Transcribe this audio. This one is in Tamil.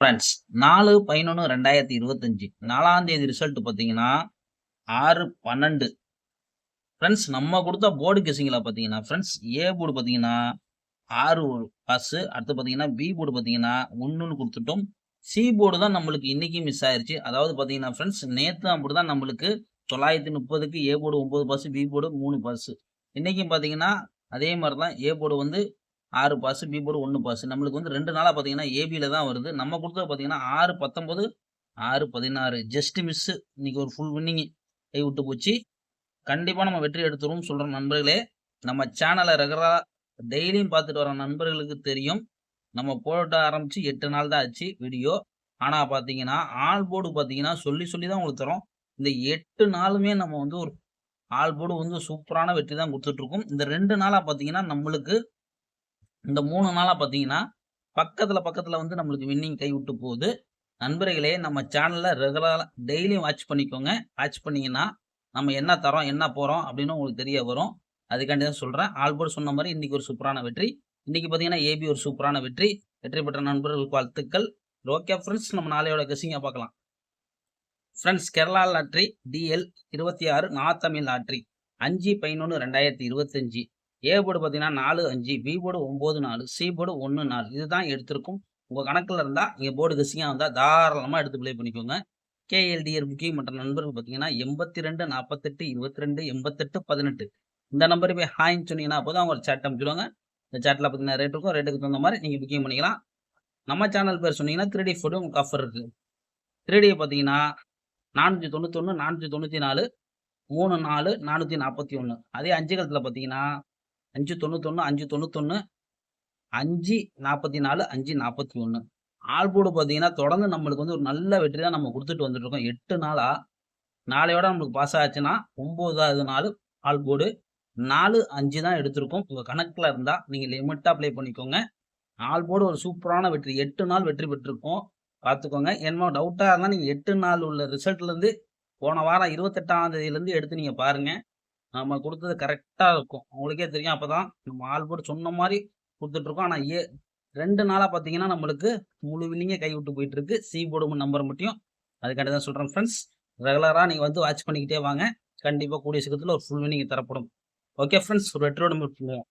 ஃப்ரெண்ட்ஸ் நாலு பதினொன்று ரெண்டாயிரத்தி இருபத்தஞ்சி. நாலாம் தேதி ரிசல்ட் பார்த்தீங்கன்னா ஆறு பன்னெண்டு. ஃப்ரெண்ட்ஸ் நம்ம கொடுத்த போர்டு கெஸிங்கில் பார்த்தீங்கன்னா ஃப்ரெண்ட்ஸ் ஏ போர்டு பார்த்தீங்கன்னா ஆறு பஸ்ஸு அடுத்து பார்த்தீங்கன்னா பி போர்டு பார்த்தீங்கன்னா ஒன்றுன்னு கொடுத்துட்டோம். சி போர்டு தான் நம்மளுக்கு இன்றைக்கும் மிஸ் ஆயிடுச்சு அதாவது பார்த்தீங்கன்னா ஃப்ரெண்ட்ஸ் நேற்று அப்படி தான் நம்மளுக்கு தொள்ளாயிரத்தி முப்பதுக்கு ஏ போர்டு ஒம்பது பஸ்ஸு பி போர்டு மூணு பஸ்ஸு இன்றைக்கும் பார்த்தீங்கன்னா அதே மாதிரி தான் ஏ போர்டு வந்து ஆறு பாஸ் பி போர்டு ஒன்று பாஸ் நம்மளுக்கு வந்து ரெண்டு நாளாக பார்த்தீங்கன்னா ஏபியில் தான் வருது. நம்ம கொடுத்தது பார்த்தீங்கன்னா ஆறு பத்தொம்போது ஆறு பதினாறு. ஜஸ்ட் மிஸ்ஸு இன்றைக்கி ஒரு ஃபுல் வின்னிங் கை விட்டு போச்சு. கண்டிப்பாக நம்ம வெற்றி எடுத்துருவோம் சொல்கிற நண்பர்களே. நம்ம சேனலை ரெகுலராக டெய்லியும் பார்த்துட்டு வர நண்பர்களுக்கு தெரியும். நம்ம போட ஆரம்பித்து எட்டு நாள் தான் ஆச்சு வீடியோ ஆனால் பார்த்தீங்கன்னா ஆல் போர்டு பார்த்தீங்கன்னா சொல்லி சொல்லி தான் உங்களுக்கு தரோம். இந்த எட்டு நாளுமே நம்ம வந்து ஒரு ஆல் போர்டு வந்து சூப்பரான வெற்றி தான் கொடுத்துட்ருக்கோம் இந்த ரெண்டு நாளாக பார்த்தீங்கன்னா நம்மளுக்கு இந்த மூணு நாளாக பார்த்தீங்கன்னா பக்கத்தில் பக்கத்தில் வந்து நம்மளுக்கு வின்னிங் கை விட்டு போகுது. நண்பர்களே நம்ம சேனலில் ரெகுலராக டெய்லியும் வாட்ச் பண்ணிக்கோங்க. வாட்ச் பண்ணிங்கன்னா நம்ம என்ன தரோம் என்ன போகிறோம் அப்படின்னு உங்களுக்கு தெரிய வரும். அதுக்காண்டி தான் சொல்கிறேன் ஆல்போர்ட் சொன்ன மாதிரி இன்றைக்கி ஒரு சூப்பரான வெற்றி. இன்றைக்கி பார்த்தீங்கன்னா ஏபி ஒரு சூப்பரான வெற்றி. வெற்றி பெற்ற நண்பர்களுக்கு வாழ்த்துக்கள். ஓகே ஃப்ரெண்ட்ஸ் நம்ம நாளையோட கசிங்க பார்க்கலாம். ஃப்ரெண்ட்ஸ் கேரளா லாட்ரி டிஎல் இருபத்தி ஆறு நாத்தமிழ் லாட்ரி அஞ்சு பதினொன்று ரெண்டாயிரத்தி இருபத்தஞ்சி. ஏ போர்டு பார்த்தீங்கன்னா நாலு அஞ்சு பி போர்டு ஒம்பது நாலு சி போர்டு ஒன்று நாலு. இதுதான் எடுத்திருக்கும். உங்கள் கணக்கில் இருந்தால் நீங்கள் போர்டு கசியாக இருந்தால் தாராளமாக எடுத்து ப்ளே பண்ணிக்கோங்க. கேஎல்டிஆர் புக்கிங் மற்ற நண்பர்கள் பார்த்தீங்கன்னா எண்பத்தி ரெண்டு நாற்பத்தெட்டு இருபத்தி ரெண்டு எண்பத்தெட்டு பதினெட்டு. இந்த நம்பர் போய் ஹாய்னு சொன்னீங்கன்னா போதும் அவங்க சேட் அமைச்சிடுவாங்க. இந்த சேட்டில் பார்த்தீங்கன்னா ரேட் இருக்கும் ரேட்டுக்கு தகுந்த மாதிரி நீங்கள் புக்கிங் பண்ணிக்கலாம். நம்ம சேனல் பேர் சொன்னீங்கன்னா த்ரீ டி ஃபோட்டோ உங்களுக்கு ஆஃபர் இருக்குது த்ரீ டி பார்த்தீங்கன்னா நானூற்றி தொண்ணூத்தொன்று நானூற்றி தொண்ணூற்றி நாலு மூணு நாலு நானூற்றி நாற்பத்தி ஒன்று அதே அஞ்சு காலத்தில் பார்த்தீங்கன்னா அஞ்சு தொண்ணூத்தொன்று அஞ்சு தொண்ணூத்தொன்று அஞ்சு நாற்பத்தி நாலு அஞ்சு நாற்பத்தி ஒன்று ஆள் பார்த்தீங்கன்னா தொடர்ந்து நம்மளுக்கு வந்து ஒரு நல்ல வெற்றி தான் நம்ம கொடுத்துட்டு வந்துட்டு இருக்கோம் எட்டு நாளாக நாளையோட நம்மளுக்கு பாஸ் ஆச்சுன்னா ஒம்போதாவது நாள் ஆள் நாலு அஞ்சு தான் எடுத்திருக்கோம். உங்கள் கணக்கில் இருந்தால் நீங்கள் லிமிட்டாக ப்ளே பண்ணிக்கோங்க. ஆள் போர்டு ஒரு சூப்பரான வெற்றி. எட்டு நாள் வெற்றி பெற்றிருக்கோம். பார்த்துக்கோங்க என்னமோ டவுட்டாக இருந்தால் நீங்கள் எட்டு நாள் உள்ள ரிசல்ட்லேருந்து போன வாரம் இருபத்தெட்டாம் தேதியிலேருந்து எடுத்து நீங்கள் பாருங்கள் நம்ம கொடுத்தது கரெக்டாக இருக்கும். அவங்களுக்கே தெரியும். அப்போ தான் நம்ம ஆள் போட்டு சொன்ன மாதிரி கொடுத்துட்ருக்கோம் ஆனால் ஏ ரெண்டு நாளாக பார்த்தீங்கன்னா நம்மளுக்கு முழு வில்லிங்கே கை விட்டு போயிட்டுருக்கு. சி போடும் நம்பர் மட்டும். அதுக்காண்டி தான் சொல்கிறேன் ஃப்ரெண்ட்ஸ் ரெகுலராக நீங்கள் வந்து வாட்ச் பண்ணிக்கிட்டே வாங்க. கண்டிப்பாக கூடிய சீக்கிரத்தில் ஒரு ஃபுல் வினிங் தரப்படும். ஓகே ஃப்ரெண்ட்ஸ் ஒரு வெற்றியோட முடிச்சுக்குவோம்